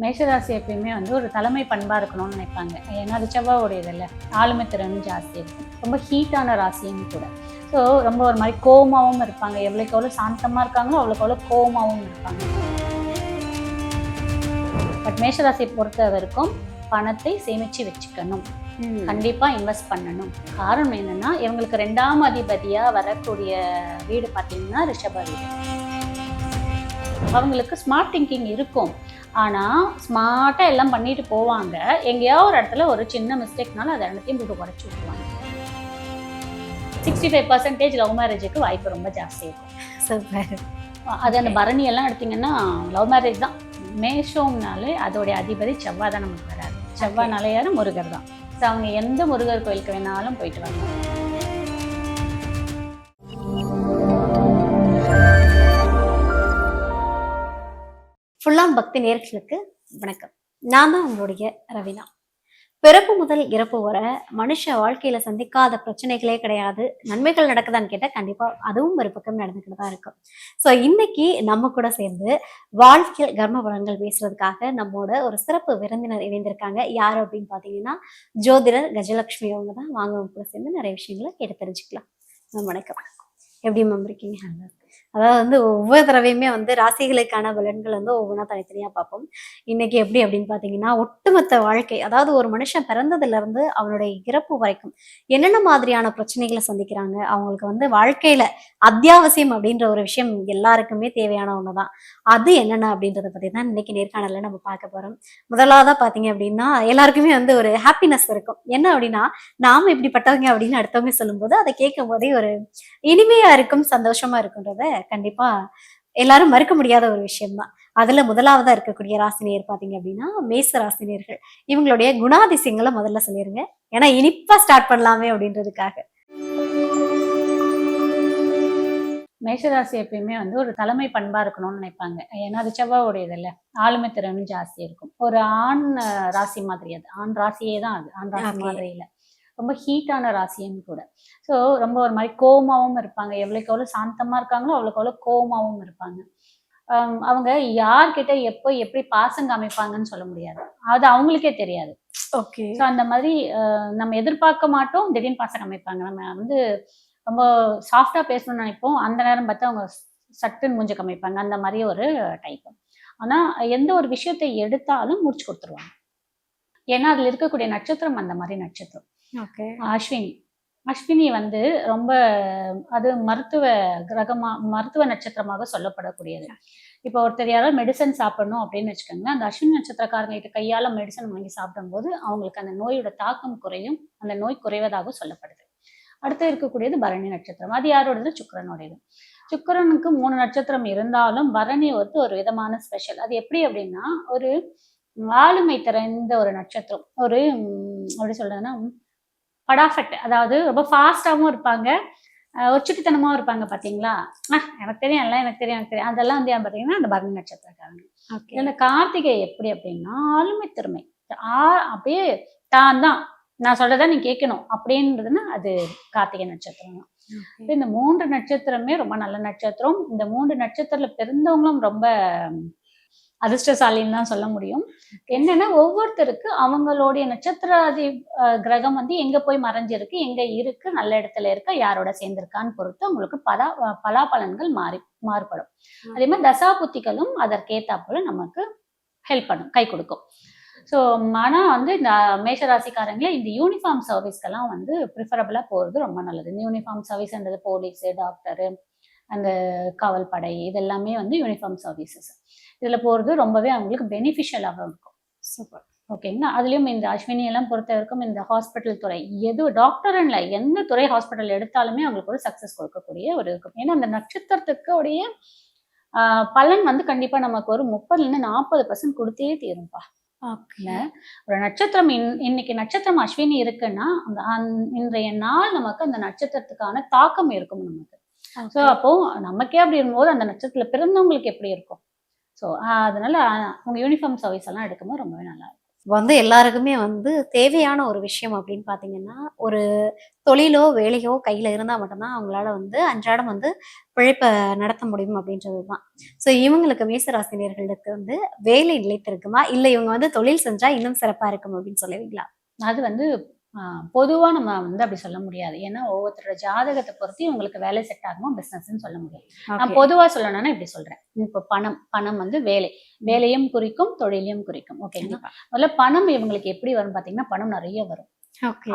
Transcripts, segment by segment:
மேஷராசி எப்பயுமே வந்து ஒரு தலைமை பண்பாக இருக்கணும்னு நினைப்பாங்க. ஏன்னா அது செவ்வாவுடையது இல்லை. ஆளுமை திறன் ஜாஸ்தி இருக்கும் ரொம்ப ஹீட்டான ராசியும் கூட. ஸோ ரொம்ப ஒரு மாதிரி கோவமாகவும் இருப்பாங்க. எவ்வளோக்கு எவ்வளோ சாந்தமாக இருக்காங்களோ அவ்வளோக்கு எவ்வளோ கோவமாகவும் இருப்பாங்க. பட் மேஷராசியை பொறுத்த வரைக்கும் பணத்தை சேமித்து வச்சுக்கணும். கண்டிப்பாக இன்வெஸ்ட் பண்ணணும். காரணம் என்னன்னா இவங்களுக்கு ரெண்டாம் அதிபதியாக வரக்கூடிய வீடு பார்த்தீங்கன்னா ரிஷப வீடு. அவங்களுக்கு ஸ்மார்ட் திங்கிங் இருக்கும். ஆனால் ஸ்மார்ட்டாக எல்லாம் பண்ணிட்டு போவாங்க. எங்கேயோ ஒரு இடத்துல ஒரு சின்ன மிஸ்டேக்னால அதை ரெண்டுத்தையும் போட்டு குறைச்சி விட்டுருவாங்க. சிக்ஸ்டி ஃபைவ் பர்சன்டேஜ் லவ் மேரேஜுக்கு வாய்ப்பு ரொம்ப ஜாஸ்தி இருக்கும் சூப்பர் அது அந்த பரணி எல்லாம் எடுத்தீங்கன்னா லவ் மேரேஜ் தான். மேஷம்னாலே அதோடைய அதிபதி செவ்வாய் தான் நமக்கு வராது செவ்வாய்னாலே யாரு? முருகர் தான். ஸோ அவங்க எந்த முருகர் கோயிலுக்கு வேணாலும் போயிட்டு வரலாம். ஃபுல்லாம் பக்தி நேர்களுக்கு வணக்கம். நான் தான் உங்களுடைய ரவினா. பிறப்பு முதல் இறப்பு வர மனுஷ வாழ்க்கையில சந்திக்காத பிரச்சனைகளே கிடையாது. நன்மைகள் நடக்குதான்னு கேட்டா கண்டிப்பா அதுவும் ஒரு பக்கம் நடந்துக்கிட்டு தான் இருக்கும். ஸோ இன்னைக்கு நம்ம கூட சேர்ந்து வாழ்க்கையில் கர்ம வளங்கள் பேசுறதுக்காக நம்மோட ஒரு சிறப்பு விருந்தினர் இணைந்திருக்காங்க. யார் அப்படின்னு பாத்தீங்கன்னா ஜோதிடர் கஜலட்சுமி அவங்க தான் வாங்க கூட சேர்ந்து நிறைய விஷயங்களை கேட்டு தெரிஞ்சுக்கலாம். மேம் வணக்கம். எப்படி மேம் இருக்கீங்க? அதாவது வந்து ஒவ்வொரு தடவையுமே வந்து ராசிகளுக்கான பலன்கள் வந்து ஒவ்வொன்றா தனித்தனியாக பார்ப்போம். இன்னைக்கு எப்படி அப்படின்னு பார்த்தீங்கன்னா ஒட்டுமொத்த வாழ்க்கை அதாவது ஒரு மனுஷன் பிறந்ததுலேருந்து அவனுடைய இறப்பு வரைக்கும் என்னென்ன மாதிரியான பிரச்சனைகளை சந்திக்கிறாங்க அவங்களுக்கு வந்து வாழ்க்கையில் அத்தியாவசியம் அப்படின்ற ஒரு விஷயம் எல்லாருக்குமே தேவையான ஒன்று தான். அது என்னென்ன அப்படின்றத பற்றி தான் இன்னைக்கு நேர்காணலில் நம்ம பார்க்க போகிறோம் முதலாவதாக பார்த்தீங்க அப்படின்னா எல்லாருக்குமே வந்து ஒரு ஹாப்பினஸ் இருக்கும். என்ன அப்படின்னா நாம் இப்படிப்பட்டவங்க அப்படின்னு அடுத்தவங்க சொல்லும்போது அதை கேட்கும் போதே ஒரு இனிமையாக இருக்கும் சந்தோஷமாக இருக்குன்றத கண்டிப்பா எல்லாரும் மறுக்க முடியாத ஒரு விஷயம்தான். அதுல முதலாவதா இருக்கக்கூடிய ராசினியர் பாத்தீங்க அப்படின்னா மேச ராசினியர்கள். இவங்களுடைய குணாதிசயங்களை முதல்ல சொல்லிருங்க. ஏன்னா இனிப்பா ஸ்டார்ட் பண்ணலாமே அப்படின்றதுக்காக. மேஷராசி எப்பயுமே வந்து ஒரு தலைமை பண்பா இருக்கணும்னு நினைப்பாங்க. ஏன்னா அது செவ்வாவுடையது இல்லை. ஆளுமை திறன் ஜாஸ்தி இருக்கும். ஒரு ஆண் ராசி மாதிரி அது. ஆண் ராசியே தான் அது. ஆண் ராசி Okay. ரொம்ப ஹீட்டான ராசியும் கூட. ஸோ ரொம்ப ஒரு மாதிரி கோவமாவும் இருப்பாங்க. எவ்வளோக்கு எவ்வளோ சாந்தமா இருக்காங்களோ அவ்வளோக்கு எவ்வளோ கோவமாவும் இருப்பாங்க. அவங்க யார்கிட்ட எப்போ எப்படி பாசம் காமிப்பாங்கன்னு சொல்ல முடியாது. அது அவங்களுக்கே தெரியாது. ஓகே ஸோ அந்த மாதிரி நம்ம எதிர்பார்க்க மாட்டோம். திடீர்னு பாசம் காமிப்பாங்க. நம்ம வந்து ரொம்ப சாஃப்டா பேசணும்னு நினைப்போம். அந்த நேரம் பார்த்து அவங்க சட்டுன்னு மூஞ்ச காமிப்பாங்க. அந்த மாதிரி ஒரு டைப் ஆனா எந்த ஒரு விஷயத்தை எடுத்தாலும் முடிச்சு கொடுத்துருவாங்க. ஏன்னா அதுல இருக்கக்கூடிய நட்சத்திரம் அந்த மாதிரி நட்சத்திரம். அஸ்வினி. அஸ்வினி வந்து ரொம்ப அது மருத்துவ கிரகமா மருத்துவ நட்சத்திரமாக சொல்லப்படக்கூடியது. இப்போ ஒருத்தர் யாராவது மெடிசன் சாப்பிடணும் அப்படின்னு வச்சுக்கோங்க அந்த அஸ்வினி நட்சத்திரக்காரங்கிட்ட கையால் கையால மெடிசன் வாங்கி சாப்பிடும்போது அவங்களுக்கு அந்த நோயோட தாக்கம் குறையும் அந்த நோய் குறைவதாக சொல்லப்படுது. அடுத்து இருக்கக்கூடியது பரணி நட்சத்திரம். அது யாரோடது? சுக்கரனுடையது சுக்கரனுக்கு மூணு நட்சத்திரம் இருந்தாலும் பரணி வந்து ஒரு விதமான ஸ்பெஷல் அது எப்படி அப்படின்னா ஒரு ஆளுமை திறந்த ஒரு நட்சத்திரம். ஒரு எப்படி சொல்றதுன்னா படாஃபெக்ட் அதாவது ரொம்ப ஃபாஸ்டாகவும் இருப்பாங்க. ஒரு சுட்டித்தனமாகவும் இருப்பாங்க பார்த்தீங்களா எனக்கு தெரியும் எல்லாம் எனக்கு தெரியும் எனக்கு தெரியும். அதெல்லாம் வந்து ஏன் பார்த்தீங்கன்னா அந்த பரணி நட்சத்திரக்காரங்க. ஓகே இந்த கார்த்திகை எப்படி அப்படின்னா ஆளுமை திறமை. ஆ- அப்படியே தான் தான். நான் சொல்றதை நீ கேட்கணும். அப்படின்றதுன்னா அது கார்த்திகை நட்சத்திரம் தான். இந்த மூன்று நட்சத்திரமே ரொம்ப நல்ல நட்சத்திரம். இந்த மூன்று நட்சத்திரத்துல பிறந்தவங்களும் ரொம்ப அதிர்ஷ்டசாலின்னு தான் சொல்ல முடியும். என்னன்னா ஒவ்வொருத்தருக்கு அவங்களுடைய நட்சத்திராதி கிரகம் வந்து எங்க போய் மறைஞ்சிருக்கு எங்க இருக்கு நல்ல இடத்துல இருக்கா யாரோட சேர்ந்திருக்கான்னு பொறுத்து உங்களுக்கு பலா பலாபலன்கள் மாறி மாறுபடும். அதே மாதிரி தசாபுத்திகளும் அதற்கேத்தாப்புல நமக்கு ஹெல்ப் பண்ணும் கை கொடுக்கும். ஸோ ஆனால் வந்து இந்த மேஷராசிக்காரங்களே இந்த யூனிஃபார்ம் சர்வீஸ்க்கெல்லாம் வந்து ப்ரிஃபரபிளாக போகிறது ரொம்ப நல்லது. இந்த யூனிஃபார்ம் சர்வீஸ்ன்றது போலீஸு டாக்டரு அந்த காவல் படை இதெல்லாமே வந்து யூனிஃபார்ம் சர்வீசஸ் இதில் போகிறது ரொம்பவே அவங்களுக்கு பெனிஃபிஷியலாக இருக்கும். சூப்பர். ஓகேங்களா அதுலேயும் இந்த அஸ்வினி எல்லாம் பொறுத்த வரைக்கும் இந்த ஹாஸ்பிட்டல் துறை எது டாக்டர் இல்லை எந்த துறை ஹாஸ்பிட்டல் எடுத்தாலுமே அவங்களுக்கு ஒரு சக்ஸஸ் கொடுக்கக்கூடிய ஒரு இருக்கும். ஏன்னா அந்த நட்சத்திரத்துக்கு உடைய பலன் வந்து கண்டிப்பாக நமக்கு ஒரு முப்பதுலேருந்து நாற்பது பர்சன்ட் கொடுத்தே தீரும்பா. ஒரு நட்சத்திரம் இன் இன்னைக்கு நட்சத்திரம் அஸ்வினி இருக்குன்னா அந்த அந்த- இன்றைய நாள் நமக்கு அந்த நட்சத்திரத்துக்கான தாக்கம் இருக்கும் நமக்கு. ஸோ அப்போ நமக்கே அப்படி இருக்கும்போது அந்த நட்சத்திரத்துல பிறந்தவங்களுக்கு எப்படி இருக்கும்? ஸோ அதனால அஹ், உங்க யூனிஃபார்ம் சர்வீஸ் எல்லாம் எடுக்கும்போது ரொம்பவே நல்லா இருக்கும். வந்து எல்லாருக்குமே வந்து தேவையான ஒரு விஷயம் அப்படின்னு பார்த்தீங்கன்னா ஒரு தொழிலோ வேலையோ கையில் இருந்தால் மட்டும்தான் அவங்களால வந்து அன்றாடம் வந்து பிழைப்பை நடத்த முடியும் அப்படின்றது தான் ஸோ இவங்களுக்கு மேசராசினியர்களுக்கு வந்து வேலை நிலைத்திருக்குமா? இல்லை இவங்க வந்து தொழில் செஞ்சா இன்னும் சிறப்பாக இருக்கும் அப்படின்னு சொல்லுவீங்களா? அது வந்து ஆஹ், பொதுவா நம்ம வந்து அப்படி சொல்ல முடியாது. ஏன்னா ஒவ்வொருத்தரோட ஜாதகத்தை பொறுத்து இவங்களுக்கு வேலை செட் ஆகுமா பிசினஸ்ன்னு சொல்ல முடியும் நான் பொதுவா சொல்லணும்னா இப்படி சொல்றேன். இப்போ பணம் பணம் வந்து வேலை. வேலையும் குறிக்கும் தொழிலையும் குறிக்கும். ஓகேங்களா முதல்ல பணம் இவங்களுக்கு எப்படி வரும் பாத்தீங்கன்னா பணம் நிறைய வரும்.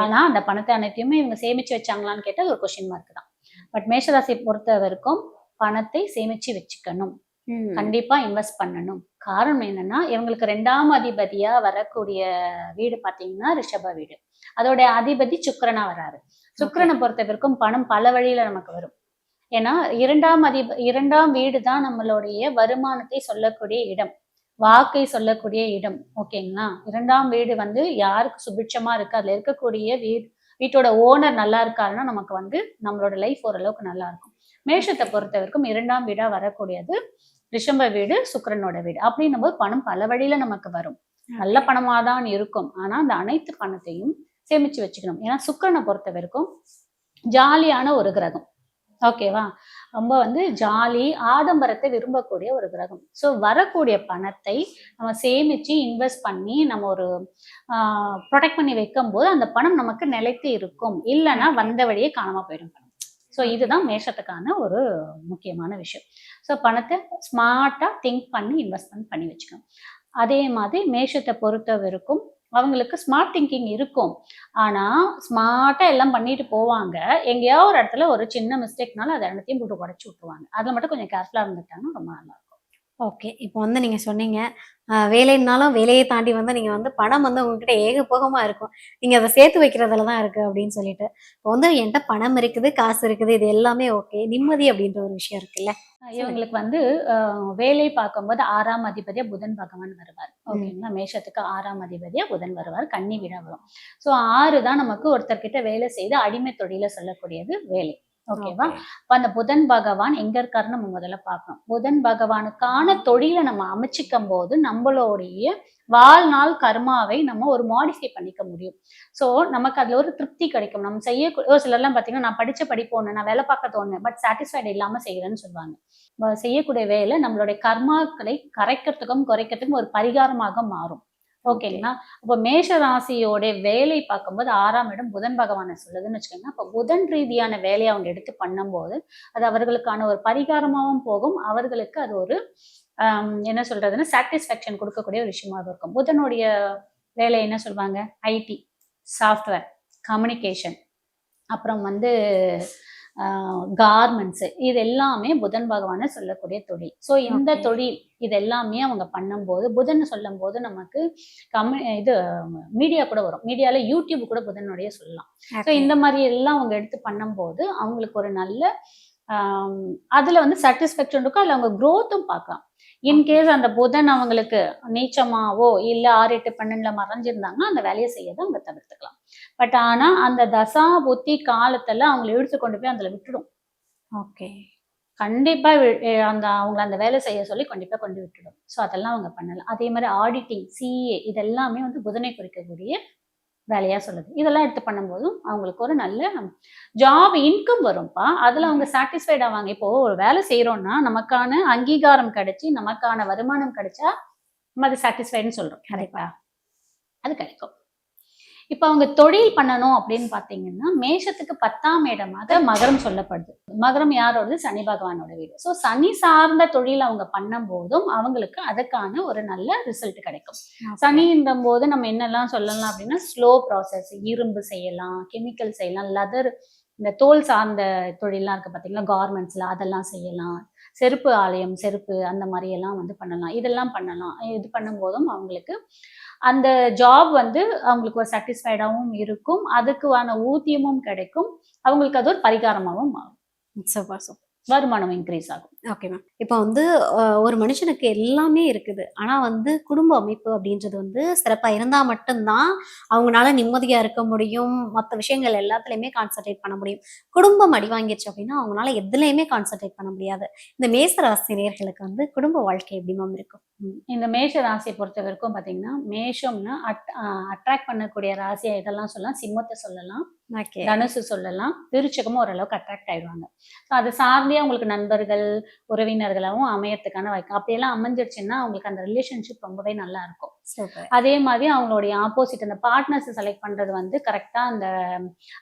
ஆனா அந்த பணத்தை அனைத்தையுமே இவங்க சேமிச்சு வச்சாங்களான்னு கேட்டா அது ஒரு கொஸ்டின் மார்க் தான். பட் மேஷராசியை பொறுத்த வரைக்கும் பணத்தை சேமிச்சு வச்சுக்கணும். கண்டிப்பா இன்வெஸ்ட் பண்ணணும். காரணம் என்னன்னா இவங்களுக்கு ரெண்டாம் அதிபதியா வரக்கூடிய வீடு பாத்தீங்கன்னா ரிஷப வீடு. அதோட அதிபதி சுக்கிரனா வராரு. சுக்கிரனை பொறுத்த வரைக்கும் பணம் பல வழியில நமக்கு வரும். ஏன்னா இரண்டாம் அதிப இரண்டாம் வீடு தான் நம்மளுடைய வருமானத்தை சொல்லக்கூடிய இடம். வாக்கை சொல்லக்கூடிய இடம். ஓகேங்களா? இரண்டாம் வீடு வந்து யாருக்கு சுபிட்சமா இருக்கு? அதுல இருக்கக்கூடிய வீடு வீட்டோட ஓனர் நல்லா இருக்காருன்னா நமக்கு வந்து நம்மளோட லைஃப் ஓரளவுக்கு நல்லா இருக்கும். மேஷத்தை பொறுத்த வரைக்கும் இரண்டாம் வீடா வரக்கூடியது ரிஷம்ப வீடு சுக்கிரனோட வீடு. அப்படின்னும் போது பணம் பல வழியில நமக்கு வரும். நல்ல பணமா தான் இருக்கும். ஆனா அந்த அனைத்து பணத்தையும் சேமிச்சு வச்சுக்கணும். ஏன்னா சுக்கிரனை பொறுத்த வரைக்கும் ஜாலியான ஒரு கிரகம். ஓகேவா ரொம்ப வந்து ஜாலி ஆடம்பரத்தை விரும்பக்கூடிய ஒரு கிரகம். ஸோ வரக்கூடிய பணத்தை நம்ம சேமிச்சு இன்வெஸ்ட் பண்ணி நம்ம ஒரு ப்ரொடெக்ட் பண்ணி வைக்கும் போது அந்த பணம் நமக்கு நிலைத்து இருக்கும். இல்லைன்னா வந்த வழியே காணாம போயிடும் பணம். ஸோ இதுதான் மேஷத்துக்கான ஒரு முக்கியமான விஷயம். ஸோ பணத்தை ஸ்மார்ட்டாக திங்க் பண்ணி இன்வெஸ்ட்மெண்ட் பண்ணி வச்சுக்கணும். அதே மாதிரி மேஷத்தை பொறுத்த வரைக்கும் அவங்களுக்கு ஸ்மார்ட் திங்கிங் இருக்கும். ஆனால் ஸ்மார்ட்டாக எல்லாம் பண்ணிட்டு போவாங்க. எங்கேயோ ஒரு இடத்துல ஒரு சின்ன மிஸ்டேக்னால அதை எல்லாத்தையும் போட்டு உடச்சி விட்டுருவாங்க. அதில் மட்டும் கொஞ்சம் கேர்ஃபுல்லாக இருந்துட்டாங்கன்னா ரொம்ப நல்லா ஓகே இப்போ வந்து நீங்க சொன்னீங்க வேலைன்னாலும் வேலையை தாண்டி வந்து நீங்க வந்து பணம் வந்து உங்ககிட்ட ஏகபோகமா இருக்கும். நீங்க அதை சேர்த்து வைக்கிறதுல தான் இருக்கு அப்படின்னு சொல்லிட்டு. இப்போ வந்து என்கிட்ட பணம் இருக்குது காசு இருக்குது இது எல்லாமே ஓகே நிம்மதி அப்படின்ற ஒரு விஷயம் இருக்குல்ல? இவங்களுக்கு வந்து அஹ், வேலை பார்க்கும்போது ஆறாம் அதிபதியா புதன் பகவான் வருவார். ஓகேங்களா மேஷத்துக்கு ஆறாம் அதிபதியா புதன் வருவார் கன்னி வீடா வரும். ஸோ ஆறு தான் நமக்கு ஒருத்தர்கிட்ட வேலை செய்து அடிமை தொழில சொல்லக்கூடியது வேலை. ஓகேவா அப்ப அந்த புதன் பகவான் எங்க இருக்காருன்னு நம்ம முதல்ல பார்க்கணும். புதன் பகவானுக்கான தொழிலை நம்ம அமைச்சிக்கும் போது நம்மளுடைய வாழ்நாள் கர்மாவை நம்ம ஒரு மாடிஃபை பண்ணிக்க முடியும். ஸோ நமக்கு அதுல ஒரு திருப்தி கிடைக்கும். நம்ம செய்ய ஒரு சிலர்லாம் பார்த்தீங்கன்னா நான் படிச்ச படிப்பு ஒன்று நான் வேலை பார்க்க தோணு பட் சாட்டிஸ்ஃபைடு இல்லாம செய்யறேன்னு சொல்லுவாங்க. செய்யக்கூடிய வேலை நம்மளுடைய கர்மாக்களை கரைக்கிறதுக்கும் குறைக்கிறதுக்கும் ஒரு பரிகாரமாக மாறும். ஓகேங்களா? அப்போ மேஷ ராசியோட வேலை பார்க்கும்போது ஆறாம் இடம் புதன் பகவானை சொல்லுதுன்னு வச்சுக்கோங்க. அப்போ புதன் ரீதியான வேலையை அவங்க எடுத்து பண்ணும்போது அது அவர்களுக்கான ஒரு பரிகாரமாகவும் போகும். அவர்களுக்கு அது ஒரு என்ன சொல்றதுன்னா சாட்டிஸ்ஃபேக்ஷன் கொடுக்கக்கூடிய ஒரு விஷயமாக இருக்கும். புதனுடைய வேலை என்ன சொல்லுவாங்க? ஐடி சாஃப்ட்வேர் கம்யூனிகேஷன் அப்புறம் வந்து கார்மெண்ட்ஸ் இது எல்லாமே புதன் பகவானை சொல்லக்கூடிய தொழில். ஸோ இந்த. தொழில் இது எல்லாமே அவங்க பண்ணும்போது புதன் சொல்லும் போது நமக்கு கம்மி இது மீடியா கூட வரும். மீடியால யூடியூப் கூட புதனுடைய சொல்லலாம். ஸோ இந்த மாதிரி எல்லாம் அவங்க எடுத்து பண்ணும்போது அவங்களுக்கு ஒரு நல்ல அதுல வந்து சாட்டிஸ்ஃபேக்ஷன் இருக்கும் அதுல அவங்க growth-உம் பார்க்கலாம். இன்கேஸ் அந்த புதன் அவங்களுக்கு நீச்சமாவோ இல்ல ஆறு எட்டு பன்னெண்டுல மறைஞ்சிருந்தாங்கன்னா அந்த வேலையை செய்யறதை அவங்க தவிர்த்துக்கலாம். பட் ஆனா அந்த தசா புத்தி காலத்துல அவங்களை இழுத்து கொண்டு போய் அதுல விட்டுடும். ஓகே. கண்டிப்பா அந்த அவங்கள அந்த வேலை செய்ய சொல்லி கண்டிப்பா கொண்டு விட்டுடும். ஸோ அதெல்லாம் அவங்க பண்ணலாம் அதே மாதிரி ஆடிட்டிங் சிஏ இதெல்லாமே வந்து புதனை குறிக்கக்கூடிய வேலையா சொல்லுது இதெல்லாம் எடுத்து பண்ணும்போதும் அவங்களுக்கு ஒரு நல்ல ஜாப் இன்கம் வரும்ப்பா அதுல அவங்க சாட்டிஸ்ஃபைட் ஆவாங்க. இப்போ ஒரு வேலை செய்யறோம்னா நமக்கான அங்கீகாரம் கிடைச்சி நமக்கான வருமானம் கிடைச்சா நம்ம அது சாட்டிஸ்ஃபைடுன்னு சொல்றோம். கரெக்டா? அது கிடைக்கும். இப்போ அவங்க தொழில் பண்ணணும் அப்படின்னு பார்த்தீங்கன்னா மேஷத்துக்கு பத்தாம் இடமாக மகரம் சொல்லப்படுது. மகரம் யாரோடது? சனி பகவானோட வீடு. ஸோ சனி சார்ந்த தொழில் அவங்க பண்ணும்போதும் அவங்களுக்கு அதுக்கான ஒரு நல்ல ரிசல்ட் கிடைக்கும். சனின்ற போது நம்ம என்னெல்லாம் சொல்லலாம் அப்படின்னா ஸ்லோ ப்ராசஸ் இரும்பு செய்யலாம் கெமிக்கல் செய்யலாம் லெதர் இந்த தோல் சார்ந்த தொழில்லாம் இருக்கு பார்த்தீங்களா கார்மெண்ட்ஸ்ல அதெல்லாம் செய்யலாம். செருப்பு ஆலயம் செருப்பு அந்த மாதிரி எல்லாம் வந்து பண்ணலாம். இதெல்லாம் பண்ணலாம். இது பண்ணும்போதும் அவங்களுக்கு அந்த ஜாப் வந்து அவங்களுக்கு ஒரு சாட்டிஸ்ஃபைடாகவும் இருக்கும். அதுக்கான ஊதியமும் கிடைக்கும். அவங்களுக்கு அது ஒரு பரிகாரமாகவும் மாறும் வருமானம் இன்க்ரீஸ் ஆகும். ஓகே மேம் இப்போ வந்து ஒரு மனுஷனுக்கு எல்லாமே இருக்குது. ஆனா வந்து குடும்ப அமைப்பு அப்படின்றது வந்து சிறப்பா இருந்தா மட்டும்தான் அவங்களால நிம்மதியா இருக்க முடியும். மற்ற விஷயங்கள் எல்லாத்துலயுமே கான்சென்ட்ரேட் பண்ண முடியும். குடும்பம் அடி வாங்கிருச்சு அப்படின்னா அவங்களால எதுலையுமே கான்சென்ட்ரேட் பண்ண முடியாது. இந்த மேச ராசினியர்களுக்கு வந்து குடும்ப வாழ்க்கை எப்படி மேம் இருக்கும். இந்த மேஷ ராசியை பொறுத்த வரைக்கும் பார்த்தீங்கன்னா மேஷம்னா அட் அட்ராக்ட் பண்ணக்கூடிய ராசியை இதெல்லாம் சொல்லலாம். சிம்மத்தை சொல்லலாம். தனுசு சொல்லலாம். விருச்சகமும் ஓரளவுக்கு அட்ராக்ட் ஆயிடுவாங்க. ஸோ அது சார்ந்தே உங்களுக்கு நண்பர்கள் உறவினர்களாகவும் அமையறதுக்கான வாய்ப்பு. அப்படியெல்லாம் அமைஞ்சிருச்சுன்னா அவங்களுக்கு அந்த ரிலேஷன்ஷிப் ரொம்பவே நல்லா இருக்கும் அதே மாதிரி அவங்களுடைய ஆப்போசிட் அந்த பார்ட்னர்ஸை செலக்ட் பண்றது வந்து கரெக்டா அந்த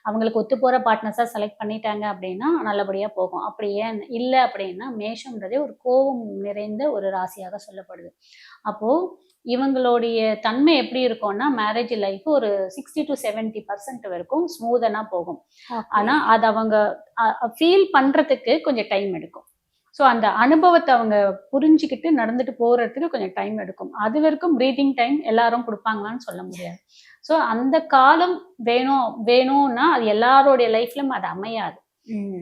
அவங்களுக்கு ஒத்து போற பார்ட்னர்ஸா செலக்ட் பண்ணிட்டாங்க அப்படின்னா நல்லபடியா போகும். அப்படியே இல்லை அப்படின்னா மேஷம்ன்றதே ஒரு கோபம் நிறைந்த ஒரு ராசியாக சொல்லப்படுது. அப்போ இவங்களுடைய தன்மை எப்படி இருக்கும்னா மேரேஜ் லைஃப் ஒரு சிக்ஸ்டி டு செவன்டி பர்சன்ட் வரைக்கும் ஸ்மூதனா போகும். ஆனா அது அவங்க ஃபீல் பண்றதுக்கு கொஞ்சம் டைம் எடுக்கும். ஸோ அந்த அனுபவத்தை அவங்க புரிஞ்சுக்கிட்டு நடந்துட்டு போறதுக்கு கொஞ்சம் டைம் எடுக்கும். அது வரைக்கும் ப்ரீதிங் டைம் எல்லாரும் கொடுப்பாங்களான்னு சொல்ல முடியாது. ஸோ அந்த காலம் வேணும் வேணும்னா அது எல்லாருடைய லைஃப்லயும் அது அமையாது.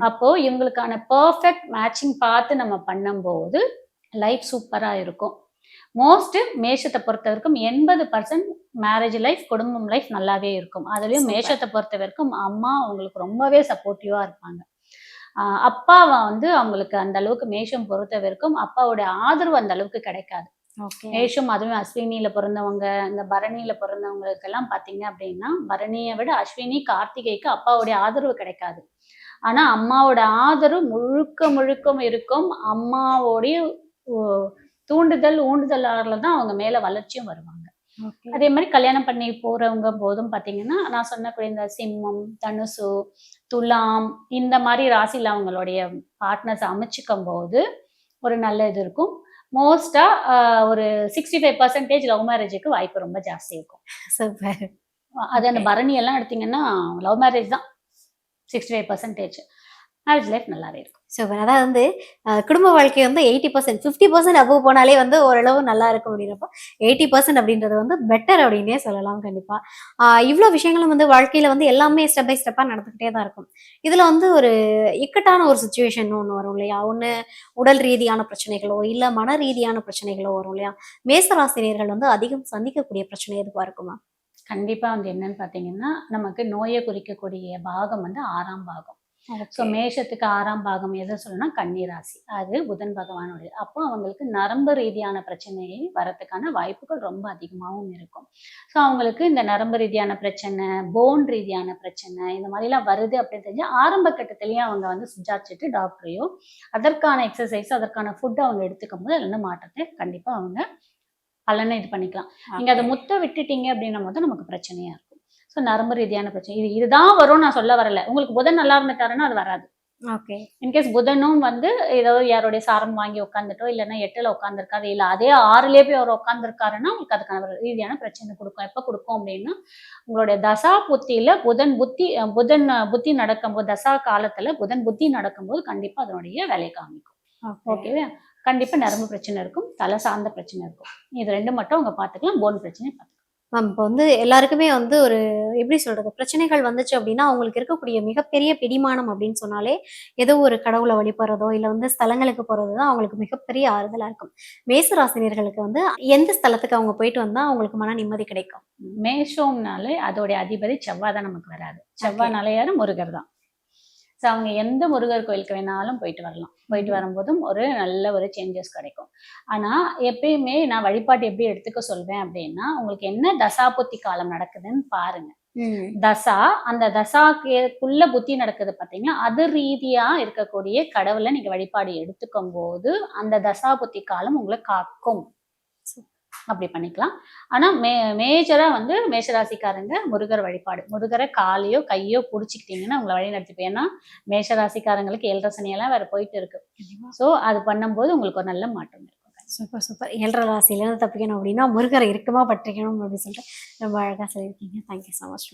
அப்போ இவங்களுக்கான பர்ஃபெக்ட் மேட்சிங் பார்த்து நம்ம பண்ணும்போது லைஃப் சூப்பரா இருக்கும். மோஸ்ட் மேஷத்தை பொறுத்த வரைக்கும் எண்பது பர்சன்ட் மேரேஜ் லைஃப் குடும்பம் லைஃப் நல்லாவே இருக்கும். அதுலயும். மேஷத்தை பொறுத்த வரைக்கும் அம்மா அவங்களுக்கு ரொம்பவே சப்போர்ட்டிவா இருப்பாங்க. அப்பாவை வந்து அவங்களுக்கு அந்த அளவுக்கு மேஷம் பொறுத்த வரைக்கும் அப்பாவோட ஆதரவு அந்த அளவுக்கு கிடைக்காது. மேஷம் அதுவும் அஸ்வினியில பிறந்தவங்க இந்த பரணியில பிறந்தவங்களுக்கெல்லாம் பாத்தீங்க அப்படின்னா பரணியை விட அஸ்வினி கார்த்திகைக்கு அப்பாவுடைய ஆதரவு கிடைக்காது. ஆனா அம்மாவோட ஆதரவு முழுக்க முழுக்க இருக்கும். அம்மாவோடைய தூண்டுதல் ஊண்டுதலால தான் அவங்க மேல வளர்ச்சியும் வருவாங்க. அதே மாதிரி கல்யாணம் பண்ணி போறவங்க போதும் பாத்தீங்கன்னா நான் சொன்னக்கூடிய இந்த சிம்மம் தனுசு துலாம் இந்த மாதிரி ராசியில் அவங்களுடைய பார்ட்னர்ஸ் அமைச்சுக்கும் போது ஒரு நல்ல இது இருக்கும். மோஸ்டா ஒரு சிக்ஸ்டி ஃபைவ் பர்சன்டேஜ் லவ் மேரேஜுக்கு வாய்ப்பு ரொம்ப ஜாஸ்தி இருக்கும். சூப்பர் அது அந்த. பரணி எல்லாம் எடுத்தீங்கன்னா லவ் மேரேஜ் தான். Sixty five percentage marriage life நல்லாவே இருக்கும். ஸோ அதாவது வந்து குடும்ப வாழ்க்கை வந்து eighty percent fifty percent above போனாலே வந்து ஓரளவு நல்லா இருக்கும் அப்படின்றப்போ எயிட்டி பர்சன்ட் அப்படின்றது வந்து பெட்டர் அப்படின்னே சொல்லலாம் கண்டிப்பாக இவ்வளோ விஷயங்களும் வந்து வாழ்க்கையில் வந்து எல்லாமே ஸ்டெப் பை ஸ்டெப்பாக நடந்துக்கிட்டே தான் இருக்கும். இதில் வந்து ஒரு இக்கட்டான ஒரு சுச்சுவேஷன் ஒன்று வரும் இல்லையா? ஒன்று உடல் ரீதியான பிரச்சனைகளோ இல்லை மன ரீதியான பிரச்சனைகளோ வரும் இல்லையா? மேசராசிரியர்கள் வந்து அதிகம் சந்திக்கக்கூடிய பிரச்சனை எதுவாக இருக்குமா? கண்டிப்பாக வந்து என்னன்னு பார்த்தீங்கன்னா நமக்கு நோயை குறிக்கக்கூடிய பாகம் வந்து ஆறாம் பாகம். ஸோ மேஷத்துக்கு ஆறாம் பாகம் எதை சொல்லணும்னா கன்னி ராசி அது புதன் பகவானுடைய அப்போ அவங்களுக்கு நரம்பு ரீதியான பிரச்சனை வரத்துக்கான வாய்ப்புகள் ரொம்ப அதிகமாகவும் இருக்கும். ஸோ அவங்களுக்கு இந்த நரம்பு ரீதியான பிரச்சனை போன் ரீதியான பிரச்சனை இந்த மாதிரிலாம் வருது அப்படின்னு தெரிஞ்சு ஆரம்ப கட்டத்திலேயே அவங்க வந்து சுஜாச்சிட்டு டாக்டரையோ அதற்கான எக்ஸசைஸ் அதற்கான ஃபுட் அவங்க எடுத்துக்கும் போது அதுல இருந்து மாற்றத்தை கண்டிப்பா அவங்க பலனை இது பண்ணிக்கலாம். நீங்க அதை முத்த விட்டுட்டீங்க அப்படின்னும் போது நமக்கு பிரச்சனையா இருக்கும். ஸோ நரம்பு ரீதியான பிரச்சனை. இது இதுதான் வரும் நான் சொல்ல வரல. உங்களுக்கு புதன் நல்லா இருந்துட்டாருன்னா அது வராது. ஓகே இன்கேஸ் புதனும் வந்து ஏதோ யாருடைய சாரம் வாங்கி உட்காந்துட்டோ இல்லைன்னா எட்டுல உட்காந்துருக்காரு இல்லை அதே ஆறுலயே போய் அவர் உட்காந்துருக்காருன்னா உங்களுக்கு அதுக்கான ரீதியான பிரச்சனை கொடுக்கும். எப்போ கொடுக்கும் அப்படின்னா உங்களுடைய தசா புத்தியில புதன் புத்தி புதன் புத்தி நடக்கும்போது தசா காலத்துல புதன் புத்தி நடக்கும்போது கண்டிப்பா அதனுடைய வேலையை காமிக்கும். ஓகேவா கண்டிப்பா நரம்பு பிரச்சனை இருக்கும் தலை சார்ந்த பிரச்சனை இருக்கும். இது ரெண்டு மட்டும் அவங்க பார்த்துக்கலாம். போன் பிரச்சனை பார்த்துக்கலாம். மேம் இப்போ வந்து எல்லாருக்குமே வந்து ஒரு எப்படி சொல்றது பிரச்சனைகள் வந்துச்சு அப்படின்னா அவங்களுக்கு இருக்கக்கூடிய மிகப்பெரிய பிடிமானம் அப்படின்னு சொன்னாலே ஏதோ ஒரு கடவுளை வழிபடுறதோ இல்லை வந்து ஸ்தலங்களுக்கு போறது தான் அவங்களுக்கு மிகப்பெரிய ஆறுதலா இருக்கும். மேசராசினியர்களுக்கு வந்து எந்த ஸ்தலத்துக்கு அவங்க போயிட்டு வந்தா அவங்களுக்கு மன நிம்மதி கிடைக்கும்? மேஷம்னாலே அதோடைய அதிபதி செவ்வாய் தான் நமக்கு வராது செவ்வாய்னாலே யாரு முருகர் தான். ஸோ அவங்க எந்த முருகர் கோயிலுக்கு வேணாலும் போயிட்டு வரலாம். போயிட்டு வரும்போதும் ஒரு நல்ல ஒரு சேஞ்சஸ் கிடைக்கும். ஆனா எப்பயுமே நான் வழிபாட்டு எப்படி எடுத்துக்க சொல்வேன் அப்படின்னா உங்களுக்கு என்ன தசாபுத்தி காலம் நடக்குதுன்னு பாருங்க. தசா அந்த தசாக்குள்ள புத்தி நடக்குது பாத்தீங்கன்னா அது ரீதியா இருக்கக்கூடிய கடவுளை நீங்க வழிபாடு எடுத்துக்கும் போது அந்த தசா புத்தி காலம் உங்களை காக்கும். அப்படி பண்ணிக்கலாம். ஆனா மே மேஜரா வந்து மேஷராசிக்காரங்க முருகர் வழிபாடு. முருகரை காலையோ கையோ புடிச்சுக்கிட்டீங்கன்னா உங்களை வழி நடத்திப்போம் ஏன்னா மேஷராசிக்காரங்களுக்கு ஏழரை சனியெல்லாம் வேற போயிட்டு இருக்கு. ஸோ அது பண்ணும்போது உங்களுக்கு ஒரு நல்ல மாற்றம் இருக்கும். Super super. ஏழரை ராசியிலேருந்து தப்பிக்கணும் அப்படின்னா முருகரை இருக்குமா பற்றிக்கணும் அப்படின்னு சொல்லிட்டு ரொம்ப அழகா சொல்லியிருக்கீங்க. Thank you so much